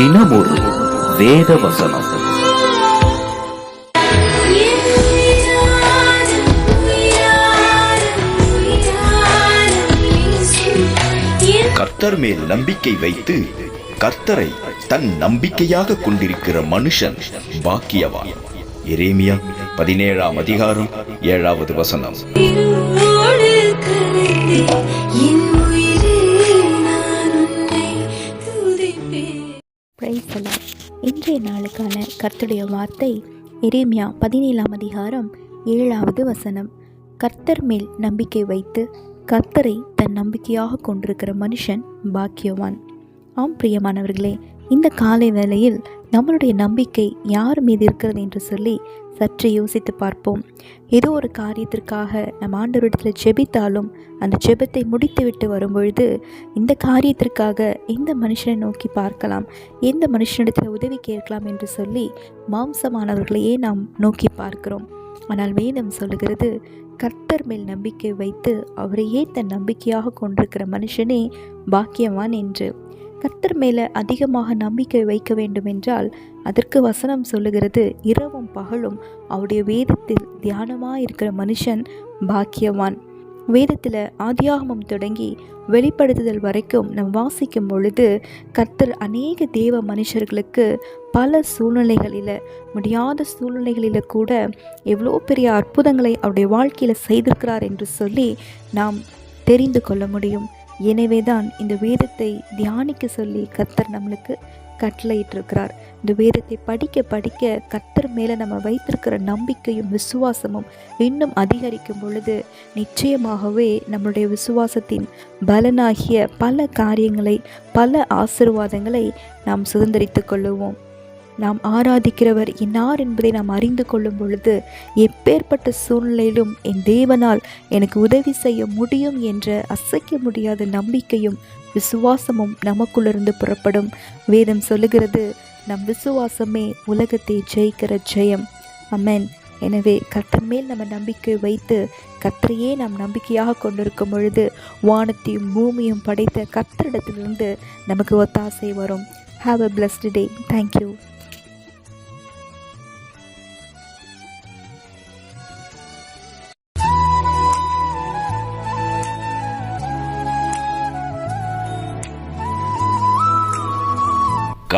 தினமொரு வேத வசனம் கர்த்தர் மேல் நம்பிக்கை வைத்து கர்த்தரை தன் நம்பிக்கையாக கொண்டிருக்கிற மனுஷன் பாக்கியவான். எரேமியா பதினேழாம் அதிகாரம் ஏழாவது வசனம். இன்றைய நாளுக்கான கர்த்தருடைய வார்த்தை எரேமியா பதினேழாம் அதிகாரம் ஏழாவது வசனம். கர்த்தர் மேல் நம்பிக்கை வைத்து கர்த்தரை தன் நம்பிக்கையாக கொண்டிருக்கிற மனுஷன் பாக்கியவான். ஆம் பிரியமானவர்களே இந்த காலை வேளையில் நம்மளுடைய நம்பிக்கை யார் மீது இருக்கிறது என்று சொல்லி சற்று யோசித்து பார்ப்போம். ஏதோ ஒரு காரியத்திற்காக நம்ம ஆண்டவரிடத்தில் ஜெபித்தாலும் அந்த ஜெபத்தை முடித்துவிட்டு வரும்பொழுது இந்த காரியத்திற்காக இந்த மனுஷனை நோக்கி பார்க்கலாம்? எந்த மனுஷனிடத்தில் உதவி கேட்கலாம் என்று சொல்லி மாம்சமானவர்களையே நாம் நோக்கி பார்க்கிறோம். ஆனால் வேதம் சொல்லுகிறது கர்த்தர் மேல் நம்பிக்கை வைத்து அவரையே தன் நம்பிக்கையாக கொண்டிருக்கிற மனுஷனே பாக்கியவான் என்று. கர்த்தர் மேலே அதிகமாக நம்பிக்கை வைக்க வேண்டும் என்றால் அதற்கு வசனம் சொல்லுகிறது இரவும் பகலும் அவருடைய வேதத்தில் தியானமாக இருக்கிற மனுஷன் பாக்கியவான். வேதத்தில் ஆதியாகமம் தொடங்கி வெளிப்படுத்துதல் வரைக்கும் நம் வாசிக்கும் பொழுது கர்த்தர் அநேக தேவ மனுஷர்களுக்கு பல சூழ்நிலைகளில் முடியாத சூழ்நிலைகளில் கூட எவ்வளோ பெரிய அற்புதங்களை அவருடைய வாழ்க்கையில் செய்திருக்கிறார் என்று சொல்லி நாம் தெரிந்து கொள்ள முடியும். எனவே தான் இந்த வேதத்தை தியானிக்க சொல்லி கத்தர் நம்மளுக்கு கட்டளையிட்டிருக்கிறார். இந்த வேதத்தை படிக்க படிக்க கத்தர் மேலே நம்ம வைத்திருக்கிற நம்பிக்கையும் விசுவாசமும் இன்னும் அதிகரிக்கும் பொழுது நிச்சயமாகவே நம்மளுடைய விசுவாசத்தின் பலனாகிய பல காரியங்களை பல ஆசிர்வாதங்களை நாம் சுதந்திரித்து கொள்ளுவோம். நாம் ஆராதிக்கிறவர் இன்னார் என்பதை நாம் அறிந்து கொள்ளும் பொழுது எப்பேற்பட்ட சூழ்நிலையிலும் என் தேவனால் எனக்கு உதவி செய்ய முடியும் என்ற அசைக்க முடியாத நம்பிக்கையும் விசுவாசமும் நமக்குள்ளிருந்து புறப்படும். வேதம் சொல்லுகிறது நம் விசுவாசமே உலகத்தை ஜெயிக்கிற ஜெயம். அமேன் எனவே கர்த்தர் மேல் நம்ம நம்பிக்கை வைத்து கத்தரையே நாம் நம்பிக்கையாக கொண்டிருக்கும் பொழுது வானத்தையும் பூமியும் படைத்த கத்தரிடத்திலிருந்து நமக்கு ஒத்தாசை வரும். Have a blessed day thank you